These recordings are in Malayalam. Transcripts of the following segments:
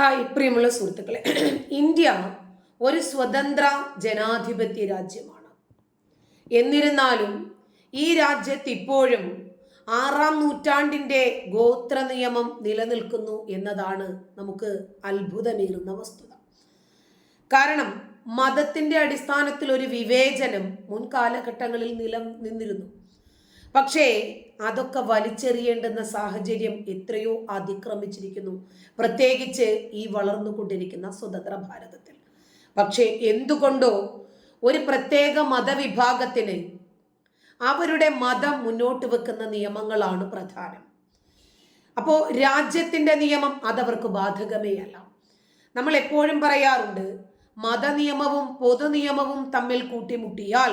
ഹായ് പ്രിയമുള്ള സുഹൃത്തുക്കളെ. ഇന്ത്യ ഒരു സ്വതന്ത്ര ജനാധിപത്യ രാജ്യമാണ്. എന്നിരുന്നാലും ഈ രാജ്യത്ത് ഇപ്പോഴും ആറാം നൂറ്റാണ്ടിന്റെ ഗോത്ര നിയമം നിലനിൽക്കുന്നു എന്നതാണ് നമുക്ക് അത്ഭുതമേറുന്ന വസ്തുത. കാരണം മതത്തിന്റെ അടിസ്ഥാനത്തിൽ ഒരു വിവേചനം മുൻകാലഘട്ടങ്ങളിൽ നിലനിന്നിരുന്നു പക്ഷേ അതൊക്കെ വലിച്ചെറിയേണ്ടുന്ന സാഹചര്യം എത്രയോ അതിക്രമിച്ചിരിക്കുന്നു. പ്രത്യേകിച്ച് ഈ വളർന്നുകൊണ്ടിരിക്കുന്ന സ്വതന്ത്ര ഭാരതത്തിൽ. പക്ഷേ എന്തുകൊണ്ടോ ഒരു പ്രത്യേക മതവിഭാഗത്തിന് അവരുടെ മതം മുന്നോട്ട് വെക്കുന്ന നിയമങ്ങളാണ് പ്രധാനം. അപ്പോൾ രാജ്യത്തിന്റെ നിയമം അതവർക്ക് ബാധകമേ അല്ല. നമ്മൾ എപ്പോഴും പറയാറുണ്ട് മതനിയമവും പൊതുനിയമവും തമ്മിൽ കൂട്ടിമുട്ടിയാൽ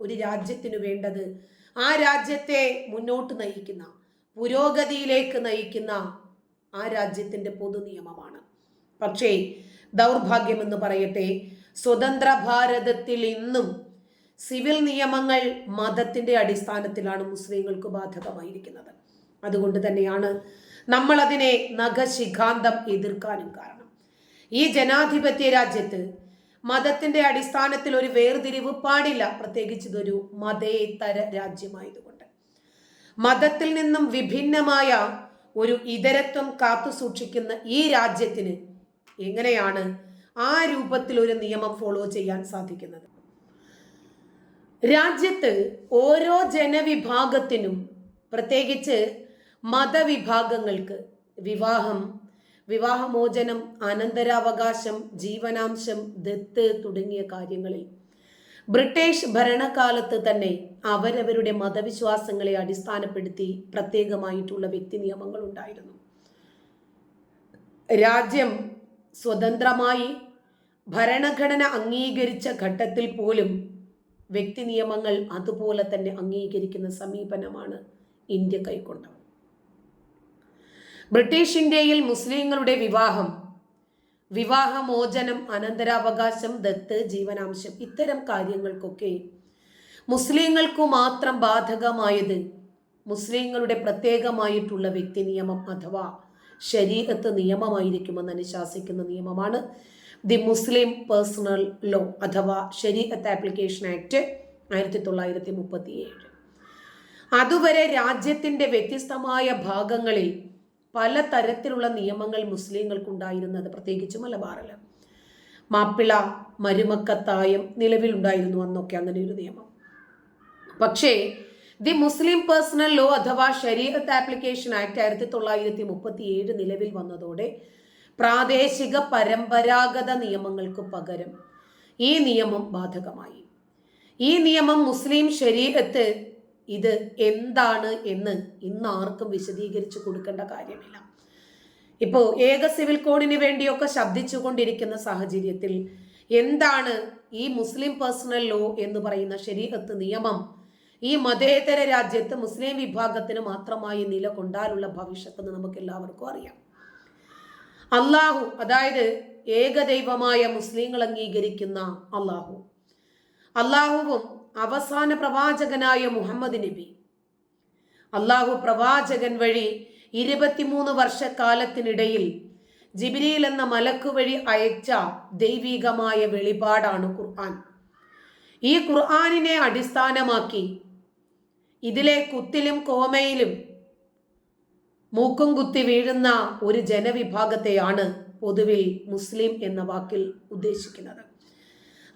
ഒരു രാജ്യത്തിന് വേണ്ടത് ആ രാജ്യത്തെ മുന്നോട്ട് നയിക്കുന്ന പുരോഗതിയിലേക്ക് നയിക്കുന്ന ആ രാജ്യത്തിന്റെ പൊതുനിയമമാണ് പക്ഷേ ദൗർഭാഗ്യമെന്ന് പറയട്ടെ സ്വതന്ത്ര ഭാരതത്തിൽ ഇന്നും സിവിൽ നിയമങ്ങൾ മതത്തിന്റെ അടിസ്ഥാനത്തിലാണ് മുസ്ലിങ്ങൾക്ക് ബാധകമായിരിക്കുന്നത്. അതുകൊണ്ട് തന്നെയാണ് നമ്മൾ അതിനെ നഖശിഖാന്തം എതിർക്കാനും കാരണം. ഈ ജനാധിപത്യ രാജ്യത്ത് മതത്തിന്റെ അടിസ്ഥാനത്തിൽ ഒരു വേർതിരിവ് പാടില്ല. പ്രത്യേകിച്ച് ഇതൊരു മതേതര രാജ്യമായതുകൊണ്ട്. മതത്തിൽ നിന്നും വിഭിന്നമായ ഒരു ഇതരത്വം കാത്തു സൂക്ഷിക്കുന്ന ഈ രാജ്യത്തിന് എങ്ങനെയാണ് ആ രൂപത്തിൽ ഒരു നിയമം ഫോളോ ചെയ്യാൻ സാധിക്കുന്നത്? രാജ്യത്ത് ഓരോ ജനവിഭാഗത്തിനും പ്രത്യേകിച്ച് മതവിഭാഗങ്ങൾക്ക് വിവാഹം വിവാഹമോചനം അനന്തരാവകാശം ജീവനാംശം ദത്ത് തുടങ്ങിയ കാര്യങ്ങളിൽ. ബ്രിട്ടീഷ് ഭരണകാലത്ത് തന്നെ അവരവരുടെ മതവിശ്വാസങ്ങളെ അടിസ്ഥാനപ്പെടുത്തി പ്രത്യേകമായിട്ടുള്ള വ്യക്തി നിയമങ്ങൾ ഉണ്ടായിരുന്നു രാജ്യം സ്വതന്ത്രമായി ഭരണഘടന അംഗീകരിച്ച ഘട്ടത്തിൽ പോലും വ്യക്തി നിയമങ്ങൾ അതുപോലെ തന്നെ അംഗീകരിക്കുന്ന സമീപനമാണ് ഇന്ത്യ കൈക്കൊണ്ടത്. ബ്രിട്ടീഷ് ഇന്ത്യയിൽ മുസ്ലിങ്ങളുടെ വിവാഹം. വിവാഹമോചനം അനന്തരാവകാശം ദത്ത് ജീവനാംശം ഇത്തരം കാര്യങ്ങൾക്കൊക്കെ മുസ്ലിങ്ങൾക്കു മാത്രം ബാധകമായത് മുസ്ലിങ്ങളുടെ പ്രത്യേകമായിട്ടുള്ള വ്യക്തി നിയമം അഥവാ ശരീരത്ത് നിയമമായിരിക്കുമെന്ന് അനുശാസിക്കുന്ന നിയമമാണ് ദി മുസ്ലിം പേഴ്സണൽ ലോ അഥവാ ശരീരത്ത് ആപ്ലിക്കേഷൻ ആക്ട് ആയിരത്തി തൊള്ളായിരത്തി മുപ്പത്തിയേഴ് അതുവരെ രാജ്യത്തിന്റെ വ്യത്യസ്തമായ ഭാഗങ്ങളിൽ പല തരത്തിലുള്ള നിയമങ്ങൾ മുസ്ലിങ്ങൾക്കുണ്ടായിരുന്നത്. പ്രത്യേകിച്ച് മലബാറിൽ. മാപ്പിള മരുമക്കത്തായം നിലവിലുണ്ടായിരുന്നു അന്നൊക്കെ അങ്ങനെ ഒരു നിയമം. പക്ഷേ ദി മുസ്ലിം പേഴ്സണൽ ലോ അഥവാ ശരീരത്ത് ആപ്ലിക്കേഷൻ ആക്ട് ആയിരത്തി തൊള്ളായിരത്തി മുപ്പത്തി ഏഴ് നിലവിൽ വന്നതോടെ പ്രാദേശിക പരമ്പരാഗത നിയമങ്ങൾക്ക് പകരം ഈ നിയമം ബാധകമായി. ഈ നിയമം മുസ്ലിം ശരീരത്ത് ഇത് എന്താണ് എന്ന് ഇന്ന് ആർക്കും വിശദീകരിച്ചു കൊടുക്കേണ്ട കാര്യമില്ല. ഇപ്പോൾ ഏക സിവിൽ കോഡിന് വേണ്ടിയൊക്കെ ശബ്ദിച്ചുകൊണ്ടിരിക്കുന്ന സാഹചര്യത്തിൽ എന്താണ് ഈ മുസ്ലിം പേഴ്സണൽ ലോ എന്ന് പറയുന്ന ശരീരത്ത് നിയമം ഈ മതേതര രാജ്യത്ത് മുസ്ലിം വിഭാഗത്തിന് മാത്രമായി നിലകൊണ്ടാലുള്ള ഭവിഷ്യത്തെന്ന് നമുക്ക് എല്ലാവർക്കും അറിയാം. അള്ളാഹു അതായത് ഏകദൈവമായ മുസ്ലിങ്ങൾ അംഗീകരിക്കുന്ന അള്ളാഹു അള്ളാഹുവും അവസാന പ്രവാചകനായ മുഹമ്മദ് നബി. അള്ളാഹു പ്രവാചകൻ വഴി ഇരുപത്തിമൂന്ന് വർഷക്കാലത്തിനിടയിൽ ജിബിരിയിൽ എന്ന മലക്കു വഴി അയച്ച ദൈവികമായ വെളിപാടാണ് ഖുർആൻ. ഈ ഖുർആാനിനെ അടിസ്ഥാനമാക്കി ഇതിലെ കുത്തിലും കോമയിലും മൂക്കും കുത്തി വീഴുന്ന ഒരു ജനവിഭാഗത്തെയാണ് പൊതുവിൽ മുസ്ലിം എന്ന വാക്കിൽ ഉദ്ദേശിക്കുന്നത്.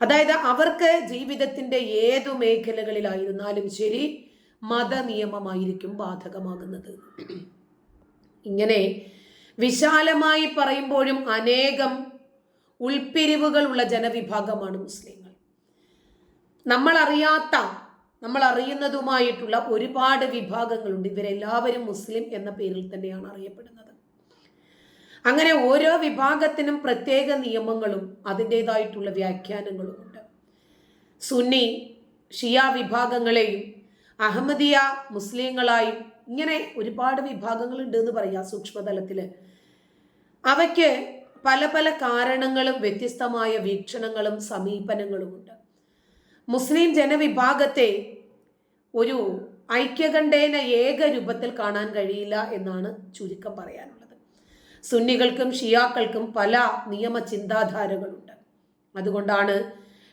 അതായത് അവർക്ക് ജീവിതത്തിന്റെ ഏതു മേഖലകളിലായിരുന്നാലും ശരി മതനിയമമായിരിക്കും ബാധകമാകുന്നത്. ഇങ്ങനെ വിശാലമായി പറയുമ്പോഴും അനേകം ഉൾപ്പിരിവുകളുള്ള ജനവിഭാഗമാണ് മുസ്ലിങ്ങൾ. നമ്മൾ അറിയാത്ത നമ്മൾ അറിയുന്നതുമായിട്ടുള്ള ഒരുപാട് വിഭാഗങ്ങളുണ്ട്. ഇവരെല്ലാവരും മുസ്ലിം എന്ന പേരിൽ തന്നെയാണ് അറിയപ്പെടുന്നത്. അങ്ങനെ ഓരോ വിഭാഗത്തിനും പ്രത്യേക നിയമങ്ങളും അതിന്റെതായിട്ടുള്ള വ്യാഖ്യാനങ്ങളുമുണ്ട്. സുന്നി ഷിയ വിഭാഗങ്ങളെയും അഹമ്മദിയ മുസ്ലിങ്ങളായും ഇങ്ങനെ ഒരുപാട് വിഭാഗങ്ങളുണ്ട് എന്ന് പറയാം സൂക്ഷ്മതലത്തിൽ അവയ്ക്ക് പല പല കാരണങ്ങളും വ്യത്യസ്തമായ വീക്ഷണങ്ങളും സമീപനങ്ങളുമുണ്ട്. മുസ്ലിം ജനവിഭാഗത്തെ ഒരു ഐക്യകണ്ഠേന ഏക രൂപത്തിൽ കാണാൻ കഴിയില്ല എന്നാണ് ചുരുക്കം പറയാനുള്ളത്. സുന്നികൾക്കും ഷിയാക്കൾക്കും പല നിയമ ചിന്താധാരകളുണ്ട് അതുകൊണ്ടാണ്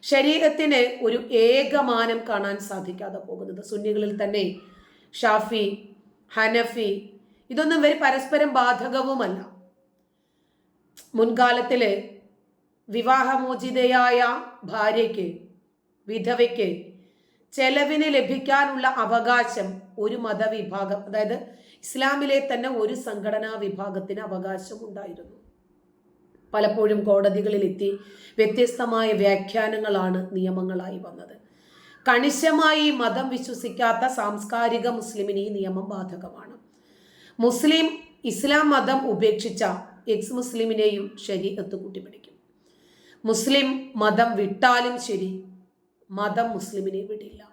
ശരീരത്തിന് ഒരു ഏകമാനം കാണാൻ സാധിക്കാതെ പോകുന്നത്. സുന്നികളിൽ തന്നെ ഷാഫി ഹനഫി ഇതൊന്നും വരെ പരസ്പരം ബാധകവുമല്ല. മുൻകാലത്തിൽ വിവാഹമോചിതയായ ഭാര്യയ്ക്ക് വിധവയ്ക്ക് ചെലവിന് ലഭിക്കാനുള്ള അവകാശം ഒരു മതവിഭാഗം അതായത് ഇസ്ലാമിലെ തന്നെ ഒരു സംഘടനാ വിഭാഗത്തിന് അവകാശം ഉണ്ടായിരുന്നു പലപ്പോഴും കോടതികളിലെത്തി വ്യത്യസ്തമായ വ്യാഖ്യാനങ്ങളാണ് നിയമങ്ങളായി വന്നത്. കണിശമായി മതം വിശ്വസിക്കാത്ത സാംസ്കാരിക മുസ്ലിമിന് ഈ നിയമം ബാധകമാണ്. മുസ്ലിം ഇസ്ലാം മതം ഉപേക്ഷിച്ച എക്സ് മുസ്ലിമിനെയും ശരീരത്ത് കൂട്ടിപ്പിടിക്കും. മുസ്ലിം മതം വിട്ടാലും ശരി മതം മുസ്ലിമിനെ വിടില്ല.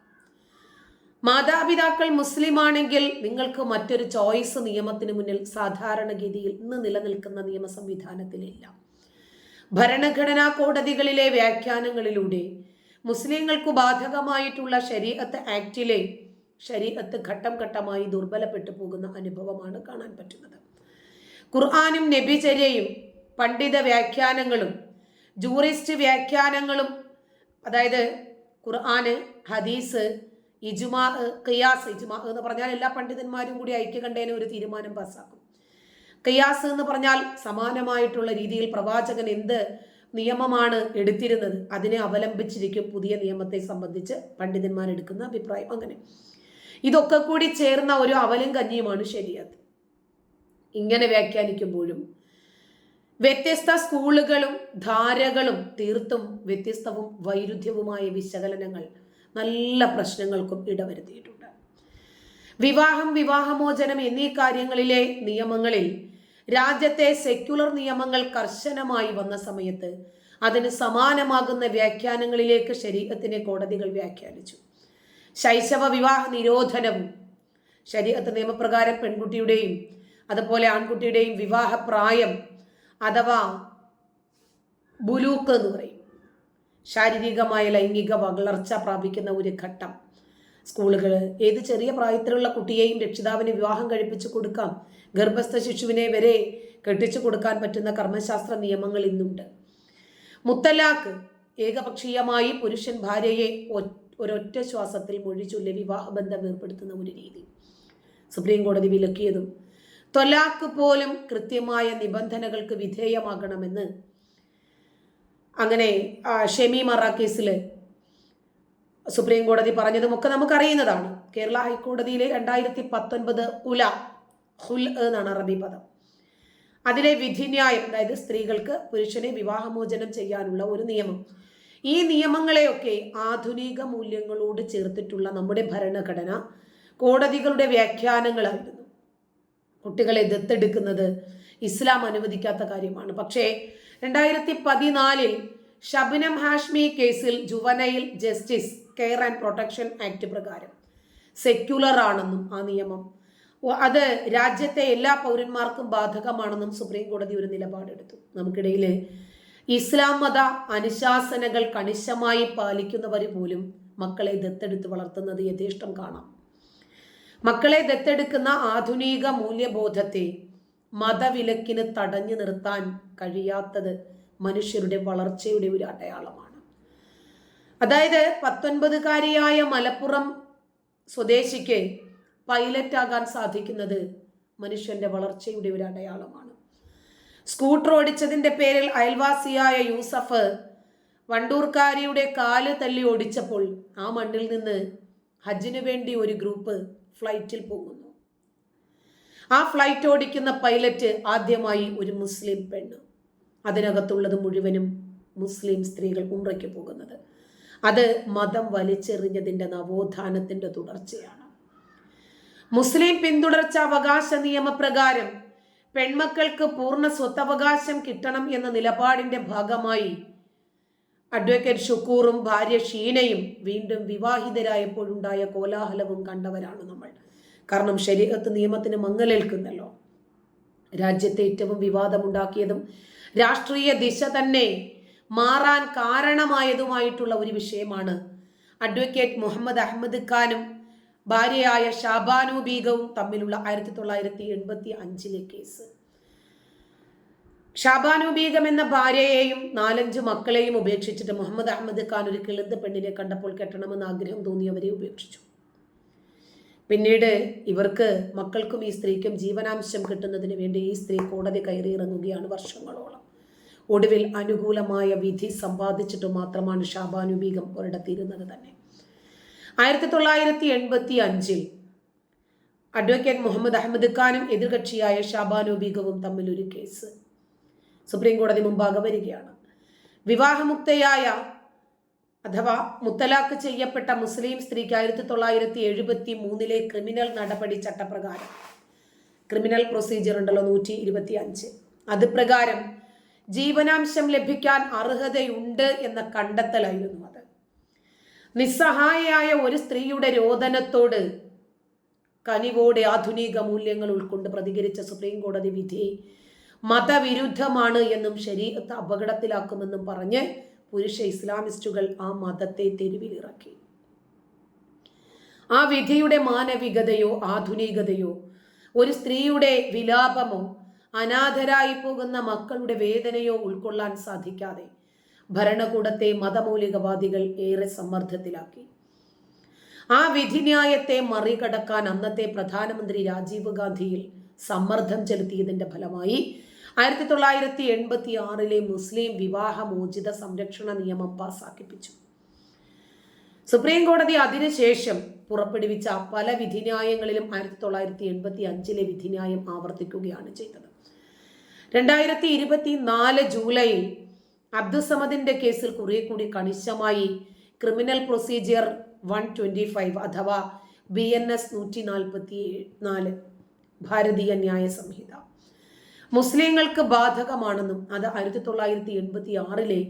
മാതാപിതാക്കൾ മുസ്ലിം ആണെങ്കിൽ നിങ്ങൾക്ക് മറ്റൊരു ചോയ്സ് നിയമത്തിന് മുന്നിൽ സാധാരണഗതിയിൽ ഇന്ന് നിലനിൽക്കുന്ന നിയമ സംവിധാനത്തിലില്ല. ഭരണഘടനാ കോടതികളിലെ വ്യാഖ്യാനങ്ങളിലൂടെ മുസ്ലിങ്ങൾക്ക് ബാധകമായിട്ടുള്ള ശരീഅത്ത് ആക്റ്റിലെ ശരീഅത്ത് ഘട്ടം ഘട്ടമായി ദുർബലപ്പെട്ടു പോകുന്ന അനുഭവമാണ് കാണാൻ പറ്റുന്നത്. ഖുർആാനും നബിചര്യയും പണ്ഡിത വ്യാഖ്യാനങ്ങളും ജൂറിസ്റ്റ് വ്യാഖ്യാനങ്ങളും അതായത് ഖുർആന് ഹദീസ് ഇജുമാ ഖിയാസ് ഇജുമാ എന്ന് പറഞ്ഞാൽ എല്ലാ പണ്ഡിതന്മാരും കൂടി ഐക്യകണ്ഠേന ഒരു തീരുമാനം പാസ്സാക്കും. ഖിയാസ് എന്ന് പറഞ്ഞാൽ സമാനമായിട്ടുള്ള രീതിയിൽ പ്രവാചകൻ എന്ത് നിയമമാണ് എടുത്തിരുന്നത്? അതിനെ അവലംബിച്ചിരിക്കും പുതിയ നിയമത്തെ സംബന്ധിച്ച് പണ്ഡിതന്മാർ എടുക്കുന്ന അഭിപ്രായം അങ്ങനെ. ഇതൊക്കെ കൂടി ചേർന്ന ഒരു അവലും കഞ്ഞിയുമാണ് ശരിയത് ഇങ്ങനെ വ്യാഖ്യാനിക്കുമ്പോഴും വ്യത്യസ്ത സ്കൂളുകളും ധാരകളും തീർത്തും വ്യത്യസ്തവും വൈരുദ്ധ്യവുമായ വിശകലനങ്ങൾ നല്ല പ്രശ്നങ്ങൾക്കും ഇടവരുത്തിയിട്ടുണ്ട്. വിവാഹം വിവാഹമോചനം എന്നീ കാര്യങ്ങളിലെ നിയമങ്ങളിൽ രാജ്യത്തെ സെക്യുലർ നിയമങ്ങൾ കർശനമായി വന്ന സമയത്ത് അതിന് സമാനമാകുന്ന വ്യാഖ്യാനങ്ങളിലേക്ക് ശരീരത്തിനെ കോടതികൾ വ്യാഖ്യാനിച്ചു. ശൈശവ വിവാഹ നിരോധനവും ശരീരത്ത് നിയമപ്രകാരം പെൺകുട്ടിയുടെയും അതുപോലെ ആൺകുട്ടിയുടെയും വിവാഹപ്രായം അഥവാ ബുലൂക്ക് എന്ന് പറയും. ശാരീരികമായ ലൈംഗിക വളർച്ച പ്രാപിക്കുന്ന ഒരു ഘട്ടം. സ്കൂളുകൾ ഏത് ചെറിയ പ്രായത്തിലുള്ള കുട്ടിയെയും രക്ഷിതാവിന് വിവാഹം കഴിപ്പിച്ചു കൊടുക്കാം. ഗർഭസ്ഥ ശിശുവിനെ വരെ കെട്ടിച്ചു കൊടുക്കാൻ പറ്റുന്ന കർമ്മശാസ്ത്ര നിയമങ്ങൾ ഇന്നുണ്ട്. മുത്തലാഖ് ഏകപക്ഷീയമായി പുരുഷൻ ഭാര്യയെ ഒരൊറ്റ ശ്വാസത്തിൽ മൊഴിച്ചുള്ള വിവാഹബന്ധം ഏർപ്പെടുത്തുന്ന ഒരു രീതി. സുപ്രീം കോടതി വിലക്കിയതും തൊലാക്ക് പോലും കൃത്യമായ നിബന്ധനകൾക്ക് വിധേയമാകണമെന്ന് അങ്ങനെ ഷെമി മറ കേസിൽ സുപ്രീം കോടതി പറഞ്ഞതും ഒക്കെ നമുക്കറിയുന്നതാണ്. കേരള ഹൈക്കോടതിയിലെ രണ്ടായിരത്തി പത്തൊൻപത് ഉല ഹുൽ എന്നാണ് അറബി പദം. അതിലെ വിധിന്യായം അതായത് സ്ത്രീകൾക്ക് പുരുഷനെ വിവാഹമോചനം ചെയ്യാനുള്ള ഒരു നിയമം. ഈ നിയമങ്ങളെയൊക്കെ ആധുനിക മൂല്യങ്ങളോട് ചേർത്തിട്ടുള്ള നമ്മുടെ ഭരണഘടന കോടതികളുടെ വ്യാഖ്യാനങ്ങളായിരുന്നു. കുട്ടികളെ ദത്തെടുക്കുന്നത് ഇസ്ലാം അനുവദിക്കാത്ത കാര്യമാണ്. പക്ഷേ രണ്ടായിരത്തി പതിനാലിൽ ഷബിനം ഹാഷ്മി കേസിൽ ജുവനയിൽ justice care and protection act പ്രകാരം സെക്യുലർ ആണെന്നും ആ നിയമം. അത് രാജ്യത്തെ എല്ലാ പൗരന്മാർക്കും ബാധകമാണെന്നും സുപ്രീം കോടതി ഒരു നിലപാടെടുത്തു. നമുക്കിടയിൽ ഇസ്ലാം മത അനുശാസനകൾ കണിശമായി പാലിക്കുന്നവർ പോലും മക്കളെ ദത്തെടുത്ത് വളർത്തുന്നത് യഥേഷ്ടം കാണാം. മക്കളെ ദത്തെടുക്കുന്ന ആധുനിക മൂല്യബോധത്തെ മതവിലക്കിന് തടഞ്ഞു നിർത്താൻ കഴിയാത്തത് മനുഷ്യരുടെ വളർച്ചയുടെ ഒരു അടയാളമാണ്. അതായത് പത്തൊൻപതുകാരിയായ മലപ്പുറം സ്വദേശിക്ക് പൈലറ്റ് ആകാൻ സാധിക്കുന്നത് മനുഷ്യന്റെ വളർച്ചയുടെ ഒരു അടയാളമാണ്. സ്കൂട്ടർ ഓടിച്ചതിന്റെ പേരിൽ അയൽവാസിയായ യൂസഫ് വണ്ടൂർക്കാരിയുടെ കാൽ തല്ലി ഓടിച്ചപ്പോൾ ആ മണ്ണിൽ നിന്ന് ഹജ്ജിനു വേണ്ടി ഒരു ഗ്രൂപ്പ് ഫ്ലൈറ്റിൽ പോകുന്നു. ആ ഫ്ലൈറ്റ് ഓടിക്കുന്ന പൈലറ്റ് ആദ്യമായി ഒരു മുസ്ലിം പെണ്ണ്. അതിനകത്തുള്ളത് മുഴുവനും മുസ്ലിം സ്ത്രീകൾ ഉമ്രയ്ക്ക് പോകുന്നത്. അത് മതം വലിച്ചെറിഞ്ഞതിന്റെ നവോത്ഥാനത്തിന്റെ തുടർച്ചയാണ്. മുസ്ലിം പിന്തുടർച്ച അവകാശ നിയമപ്രകാരം പെൺമക്കൾക്ക് പൂർണ സ്വത്തവകാശം കിട്ടണം എന്ന നിലപാടിന്റെ ഭാഗമായി അഡ്വക്കേറ്റ് ഷുക്കൂറും ഭാര്യ ഷീനയും വീണ്ടും വിവാഹിതരായപ്പോഴുണ്ടായ കോലാഹലവും കണ്ടവരാണ് നമ്മൾ. കാരണം ശരീരത്ത് നിയമത്തിന് മങ്ങലേൽക്കുന്നല്ലോ. രാജ്യത്തെ ഏറ്റവും വിവാദമുണ്ടാക്കിയതും രാഷ്ട്രീയ ദിശ തന്നെ മാറാൻ കാരണമായതുമായിട്ടുള്ള ഒരു വിഷയമാണ്. അഡ്വക്കേറ്റ് മുഹമ്മദ് അഹമ്മദ് ഖാനും ഭാര്യയായ ഷാബാനു ബീഗവും തമ്മിലുള്ള ആയിരത്തി തൊള്ളായിരത്തി എൺപത്തി അഞ്ചിലെ കേസ്. ഷാബാനു ബീഗം എന്ന ഭാര്യയെയും നാലഞ്ച് മക്കളെയും ഉപേക്ഷിച്ചിട്ട് മുഹമ്മദ് അഹമ്മദ് ഖാൻ ഒരു കിളുന്ത് പെണ്ണിനെ കണ്ടപ്പോൾ കെട്ടണമെന്ന് ആഗ്രഹം തോന്നിയവരെ ഉപേക്ഷിച്ചു. പിന്നീട് ഇവർക്ക് മക്കൾക്കും ഈ സ്ത്രീക്കും ജീവനാംശം കിട്ടുന്നതിന് വേണ്ടി ഈ സ്ത്രീ കോടതി കയറിയിറങ്ങുകയാണ് വർഷങ്ങളോളം. ഒടുവിൽ അനുകൂലമായ വിധി സമ്പാദിച്ചിട്ട് മാത്രമാണ് ഷാബാനുബീഗം ഒരിടത്തിരുന്നത് തന്നെ. ആയിരത്തി തൊള്ളായിരത്തി എൺപത്തി അഞ്ചിൽ അഡ്വക്കേറ്റ് മുഹമ്മദ് അഹമ്മദ് ഖാനും എതിർകക്ഷിയായ ഷാബാനുബീഗവും തമ്മിൽ ഒരു കേസ്. സുപ്രീം കോടതി മുമ്പാകെ വരികയാണ്. വിവാഹമുക്തയായ അഥവാ മുത്തലാഖ് ചെയ്യപ്പെട്ട മുസ്ലിം സ്ത്രീക്ക് ആയിരത്തി തൊള്ളായിരത്തി എഴുപത്തി മൂന്നിലെ ക്രിമിനൽ നടപടി ചട്ടപ്രകാരം. ക്രിമിനൽ പ്രൊസീജിയർ ഉണ്ടല്ലോ നൂറ്റി ഇരുപത്തി അഞ്ച്. അത് പ്രകാരം ജീവനാംശം ലഭിക്കാൻ അർഹതയുണ്ട് എന്ന കണ്ടെത്തലായിരുന്നു അത്. നിസ്സഹായയായ ഒരു സ്ത്രീയുടെ രോദനത്തോട് കനിവോടെ ആധുനിക മൂല്യങ്ങൾ ഉൾക്കൊണ്ട് പ്രതികരിച്ച സുപ്രീം കോടതി വിധി മതവിരുദ്ധമാണ് എന്നും ശരീരത്തെ അപകടത്തിലാക്കുമെന്നും പറഞ്ഞ് പുരുഷ ഇസ്ലാമിസ്റ്റുകൾ ആ മതത്തെ തെരുവിലിറക്കി. ആ വിധിയുടെ മാനവികതയോ ആധുനികതയോ ഒരു സ്ത്രീയുടെ വിലാപമോ അനാഥരായി പോകുന്ന മക്കളുടെ വേദനയോ ഉൾക്കൊള്ളാൻ സാധിക്കാതെ ഭരണകൂടത്തെ മതമൗലികവാദികൾ ഏറെ സമ്മർദ്ദത്തിലാക്കി. ആ വിധിന്യായത്തെ മറികടക്കാൻ അന്നത്തെ പ്രധാനമന്ത്രി രാജീവ് ഗാന്ധിയിൽ സമ്മർദ്ദം ചെലുത്തിയതിന്റെ ഫലമായി ആയിരത്തി തൊള്ളായിരത്തി എൺപത്തി ആറിലെ മുസ്ലിം വിവാഹമോചിത സംരക്ഷണ നിയമം പാസാക്കിപ്പിച്ചു. സുപ്രീം കോടതി അതിനുശേഷം പുറപ്പെടുവിച്ച പല വിധിന്യായങ്ങളിലും ആയിരത്തി തൊള്ളായിരത്തി എൺപത്തി അഞ്ചിലെ വിധിന്യായം ആവർത്തിക്കുകയാണ് ചെയ്തത്. രണ്ടായിരത്തി ഇരുപത്തി നാല് ജൂലൈയിൽ അബ്ദുസമദിന്റെ കേസിൽ കുറെ കൂടി കണിശമായി criminal procedure one twenty five അഥവാ ബി എൻ എസ് നൂറ്റി നാൽപ്പത്തി നാല് ഭാരതീയ ന്യായ സംഹിത മുസ്ലിങ്ങൾക്ക് ബാധകമാണെന്നും അത് ആയിരത്തി തൊള്ളായിരത്തി എൺപത്തി ആറിലെ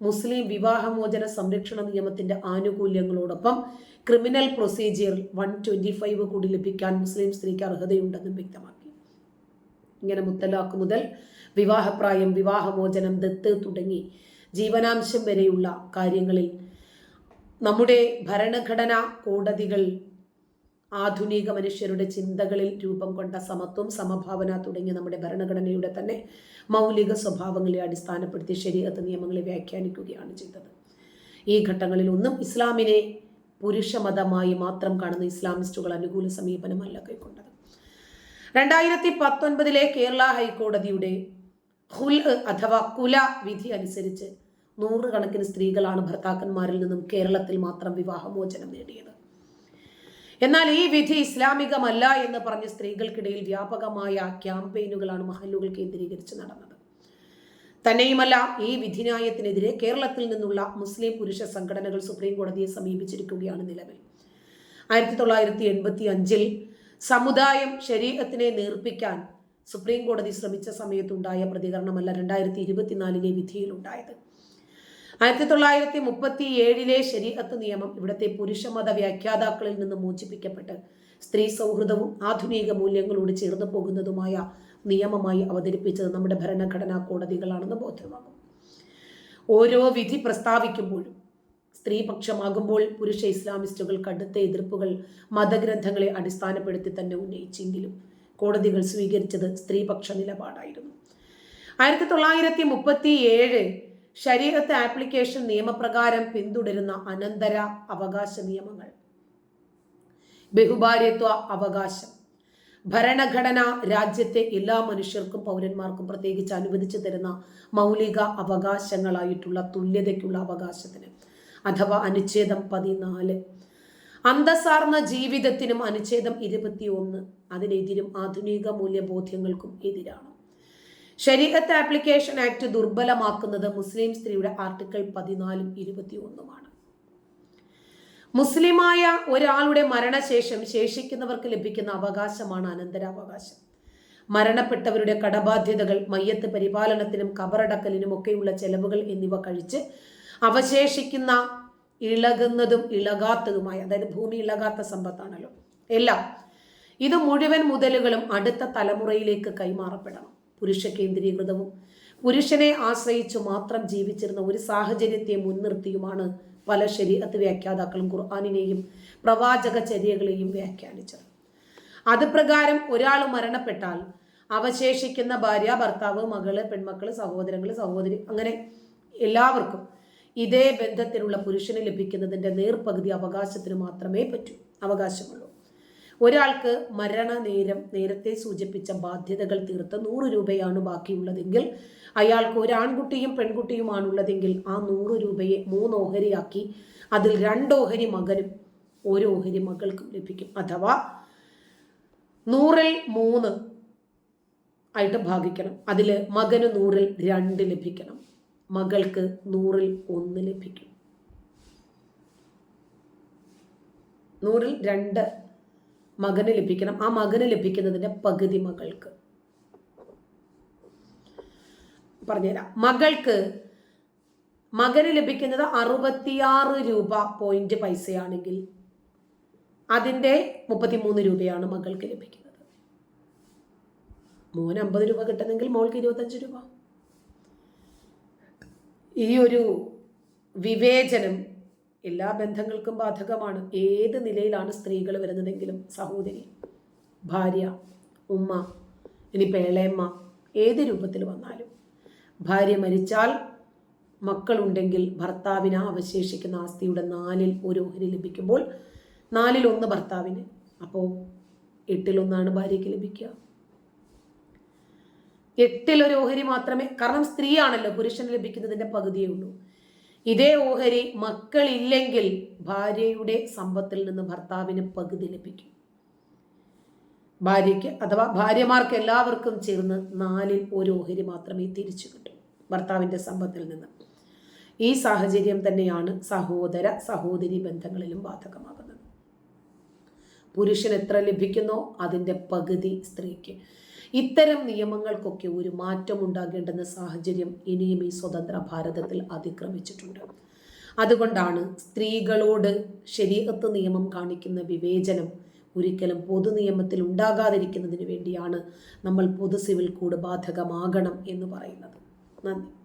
മുസ്ലിം വിവാഹമോചന സംരക്ഷണ നിയമത്തിന്റെ ആനുകൂല്യങ്ങളോടൊപ്പം criminal procedure one twenty five കൂടി ലഭിക്കാൻ മുസ്ലിം സ്ത്രീക്ക് അർഹതയുണ്ടെന്നും വ്യക്തമാക്കി. ഇങ്ങനെ മുത്തലാഖ് മുതൽ വിവാഹപ്രായം വിവാഹമോചനം ദത്ത് തുടങ്ങി ജീവനാംശം വരെയുള്ള കാര്യങ്ങളിൽ നമ്മുടെ ഭരണഘടനാ കോടതികൾ ആധുനിക മനുഷ്യരുടെ ചിന്തകളിൽ രൂപം കൊണ്ട സമത്വം സമഭാവന തുടങ്ങിയ നമ്മുടെ ഭരണഘടനയുടെ തന്നെ മൗലിക സ്വഭാവങ്ങളെ അടിസ്ഥാനപ്പെടുത്തി ശരീരത്ത് നിയമങ്ങളെ വ്യാഖ്യാനിക്കുകയാണ് ചെയ്തത്. ഈ ഘട്ടങ്ങളിൽ ഒന്നും ഇസ്ലാമിനെ പുരുഷമതമായി മാത്രം കാണുന്ന ഇസ്ലാമിസ്റ്റുകൾ അനുകൂല സമീപനമല്ല കൈക്കൊണ്ടത്. രണ്ടായിരത്തി പത്തൊൻപതിലെ കേരള ഹൈക്കോടതിയുടെ ഹുൽ അഥവാ കുല വിധി അനുസരിച്ച് നൂറുകണക്കിന് സ്ത്രീകളാണ് ഭർത്താക്കന്മാരിൽ നിന്നും കേരളത്തിൽ മാത്രം വിവാഹമോചനം നേടിയത്. എന്നാൽ ഈ വിധി ഇസ്ലാമികമല്ല എന്ന് പറഞ്ഞ് സ്ത്രീകൾക്കിടയിൽ വ്യാപകമായ ക്യാമ്പയിനുകളാണ് മഹല്ലുകൾ കേന്ദ്രീകരിച്ച് നടന്നത്. തന്നെയുമല്ല ഈ വിധിന്യായത്തിനെതിരെ കേരളത്തിൽ നിന്നുള്ള മുസ്ലിം പുരുഷ സംഘടനകൾ സുപ്രീം കോടതിയെ സമീപിച്ചിരിക്കുകയാണ് നിലവിൽ. ആയിരത്തി തൊള്ളായിരത്തി എൺപത്തി അഞ്ചിൽ സമുദായം ശരീരത്തിനെ നേർപ്പിക്കാൻ സുപ്രീം കോടതി ശ്രമിച്ച സമയത്തുണ്ടായ പ്രതികരണമല്ല രണ്ടായിരത്തി ഇരുപത്തിനാലിലെ വിധിയിലുണ്ടായത്. ആയിരത്തി തൊള്ളായിരത്തി മുപ്പത്തി ഏഴിലെ ശരീരത്ത് നിയമം ഇവിടുത്തെ പുരുഷമത വ്യാഖ്യാതാക്കളിൽ നിന്ന് മോചിപ്പിക്കപ്പെട്ട് സ്ത്രീ സൗഹൃദവും ആധുനിക മൂല്യങ്ങളോട് ചേർന്ന് പോകുന്നതുമായ നിയമമായി അവതരിപ്പിച്ചത് നമ്മുടെ ഭരണഘടനാ കോടതികളാണെന്ന് ബോധ്യമാകും. ഓരോ വിധി പ്രസ്താവിക്കുമ്പോഴും സ്ത്രീപക്ഷമാകുമ്പോൾ പുരുഷ ഇസ്ലാമിസ്റ്റുകൾ കടുത്ത എതിർപ്പുകൾ മതഗ്രന്ഥങ്ങളെ അടിസ്ഥാനപ്പെടുത്തി തന്നെ ഉന്നയിച്ചെങ്കിലും കോടതികൾ സ്വീകരിച്ചത് സ്ത്രീപക്ഷ നിലപാടായിരുന്നു. ആയിരത്തി തൊള്ളായിരത്തി മുപ്പത്തി ഏഴ് ശരീരത്തെ ആപ്ലിക്കേഷൻ നിയമപ്രകാരം പിന്തുടരുന്ന അനന്തര അവകാശ നിയമങ്ങൾ. ബഹുഭാര്യത്വ അവകാശം. ഭരണഘടന രാജ്യത്തെ എല്ലാ മനുഷ്യർക്കും പൗരന്മാർക്കും പ്രത്യേകിച്ച് അനുവദിച്ചു തരുന്ന മൗലിക അവകാശങ്ങളായിട്ടുള്ള തുല്യതയ്ക്കുള്ള അവകാശത്തിന് അഥവാ അനുച്ഛേദം പതിനാല്. അന്തസാർന്ന ജീവിതത്തിനും അനുച്ഛേദം ഇരുപത്തിയൊന്ന്. അതിനെതിരും ആധുനിക മൂല്യബോധ്യങ്ങൾക്കും എതിരാണ്. ശരീരത്ത് ആപ്ലിക്കേഷൻ ആക്ട് ദുർബലമാക്കുന്നത് മുസ്ലിം സ്ത്രീയുടെ ആർട്ടിക്കിൾ പതിനാലും ഇരുപത്തിയൊന്നുമാണ്. മുസ്ലിമായ ഒരാളുടെ മരണശേഷം ശേഷിക്കുന്നവർക്ക് ലഭിക്കുന്ന അവകാശമാണ് അനന്തരാവകാശം. മരണപ്പെട്ടവരുടെ കടബാധ്യതകൾ മയ്യത്ത് പരിപാലനത്തിനും കബറടക്കലിനും ഒക്കെയുള്ള ചെലവുകൾ എന്നിവ കഴിച്ച് അവശേഷിക്കുന്ന ഇളകുന്നതും ഇളകാത്തതുമായ അതായത് ഭൂമി ഇളകാത്ത സമ്പത്താണല്ലോ. എല്ലാം ഇത് മുഴുവൻ മുതലുകളും അടുത്ത തലമുറയിലേക്ക് കൈമാറപ്പെടണം. പുരുഷ കേന്ദ്രീകൃതവും പുരുഷനെ ആശ്രയിച്ചു മാത്രം ജീവിച്ചിരുന്ന ഒരു സാഹചര്യത്തെ മുൻനിർത്തിയുമാണ് പല ശരീരത്ത് വ്യാഖ്യാതാക്കളും ഖുർആാനിനെയും പ്രവാചക ചര്യകളെയും വ്യാഖ്യാനിച്ചത്. അത് പ്രകാരം ഒരാൾ മരണപ്പെട്ടാൽ അവശേഷിക്കുന്ന ഭാര്യ ഭർത്താവ് മകൾ പെൺമക്കൾ സഹോദരങ്ങൾ സഹോദരി അങ്ങനെ എല്ലാവർക്കും ഇതേ ബന്ധത്തിലുള്ള പുരുഷന് ലഭിക്കുന്നതിന്റെ നേർപകുതി അവകാശത്തിന് മാത്രമേ പറ്റൂ അവകാശമുള്ളൂ. ഒരാൾക്ക് മരണ നേരം നേരത്തെ സൂചിപ്പിച്ച ബാധ്യതകൾ തീർത്ത് നൂറ് രൂപയാണ് ബാക്കിയുള്ളതെങ്കിൽ അയാൾക്ക് ഒരു ആൺകുട്ടിയും പെൺകുട്ടിയുമാണുള്ളതെങ്കിൽ ആ നൂറ് രൂപയെ മൂന്നോഹരിയാക്കി അതിൽ രണ്ടോഹരി മകനും ഒരു ഓഹരി മകൾക്കും ലഭിക്കും. അഥവാ നൂറിൽ മൂന്ന് ആയിട്ട് ഭാഗിക്കണം. അതിൽ മകന് നൂറിൽ രണ്ട് ലഭിക്കണം. മകൾക്ക് നൂറിൽ ഒന്ന് ലഭിക്കും. നൂറിൽ രണ്ട് മകന് ലഭിക്കണം. ആ മകന് ലഭിക്കുന്നതിന്റെ പകുതി മകൾക്ക്. പറഞ്ഞുതരാം. മകൾക്ക് മകന് ലഭിക്കുന്നത് അറുപത്തിയാറ് രൂപ പോയിന്റ് പൈസയാണെങ്കിൽ അതിന്റെ മുപ്പത്തിമൂന്ന് രൂപയാണ് മകൾക്ക് ലഭിക്കുന്നത്. മോന് അമ്പത് രൂപ കിട്ടുന്നെങ്കിൽ മോൾക്ക് ഇരുപത്തഞ്ച് രൂപ. ഈ ഒരു വിവേചനം എല്ലാ ബന്ധങ്ങൾക്കും ബാധകമാണ്. ഏത് നിലയിലാണ് സ്ത്രീകൾ വരുന്നതെങ്കിലും സഹോദരി ഭാര്യ ഉമ്മ ഇനി പേളയമ്മ ഏത് രൂപത്തിൽ വന്നാലും. ഭാര്യ മരിച്ചാൽ മക്കളുണ്ടെങ്കിൽ ഭർത്താവിന് അവശേഷിക്കുന്ന ആസ്തിയുടെ നാലിൽ ഒരു ഓഹരി ലഭിക്കുമ്പോൾ നാലിൽ ഒന്ന് ഭർത്താവിന്. അപ്പോൾ എട്ടിലൊന്നാണ് ഭാര്യയ്ക്ക് ലഭിക്കുക. എട്ടിലൊരു ഓഹരി മാത്രമേ കാരണം സ്ത്രീയാണല്ലോ പുരുഷന് ലഭിക്കുന്നതിന്റെ പകുതിയേ ഉള്ളൂ. ഇതേ ഓഹരി മക്കളില്ലെങ്കിൽ ഭാര്യയുടെ സമ്പത്തിൽ നിന്ന് ഭർത്താവിന് പകുതി ലഭിക്കും. ഭാര്യയ്ക്ക് അഥവാ ഭാര്യമാർക്ക് എല്ലാവർക്കും ചേർന്ന് നാലിൽ ഒരു ഓഹരി മാത്രമേ തിരിച്ചു കിട്ടൂ ഭർത്താവിന്റെ സമ്പത്തിൽ നിന്ന്. ഈ സാഹചര്യം തന്നെയാണ് സഹോദര സഹോദരി ബന്ധങ്ങളിലും ബാധകമാകുന്നത്. പുരുഷൻ എത്ര ലഭിക്കുന്നോ അതിന്റെ പകുതി സ്ത്രീക്ക്. ഇത്തരം നിയമങ്ങൾക്കൊക്കെ ഒരു മാറ്റം ഉണ്ടാകേണ്ടുന്ന സാഹചര്യം ഇനിയും ഈ സ്വതന്ത്ര ഭാരതത്തിൽ അതിക്രമിച്ചിട്ടുണ്ട്. അതുകൊണ്ടാണ് സ്ത്രീകളോട് ശരീരത്ത് നിയമം കാണിക്കുന്ന വിവേചനം ഒരിക്കലും പൊതു നിയമത്തിൽ ഉണ്ടാകാതിരിക്കുന്നതിന് വേണ്ടിയാണ് നമ്മൾ പൊതു സിവിൽ കോഡ് ബാധകമാകണം എന്ന് പറയുന്നത്. നന്ദി.